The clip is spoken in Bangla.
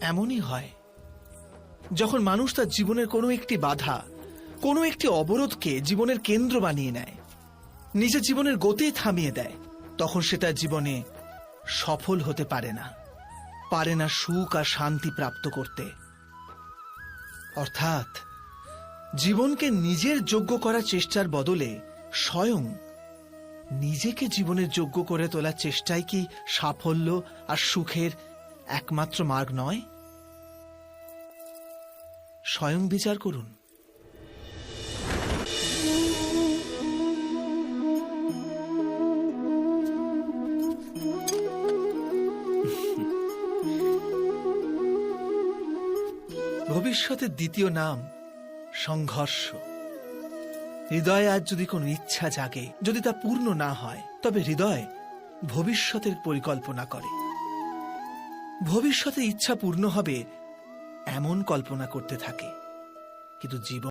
এমনই হয়। যখন মানুষ তার জীবনের কোনো একটি বাধা, কোনো একটি অবরোধকে জীবনের কেন্দ্র বানিয়ে নেয়, নিজের জীবনের গতি থামিয়ে দেয়, তখন সে তার জীবনে সফল হতে পারে না। পারে না সুখ আর শান্তি প্রাপ্ত করতে। অর্থাৎ, জীবনকে নিজের যোগ্য করার চেষ্টার বদলে স্বয়ং নিজেকে জীবনের যোগ্য করে তোলার চেষ্টাই কি সাফল্য আর সুখের একমাত্র মার্গ নয়, স্বয়ং বিচার করুন। ভবিষ্যতের দ্বিতীয় নাম সংঘর্ষ। হৃদয়ে আজ যদি কোনো ইচ্ছা জাগে, যদি তা পূর্ণ না হয়, তবে হৃদয় ভবিষ্যতের পরিকল্পনা করে। ভবিষ্যতে ইচ্ছা পূর্ণ হবে এমন কল্পনা করতে থাকে। কিন্তু জীবন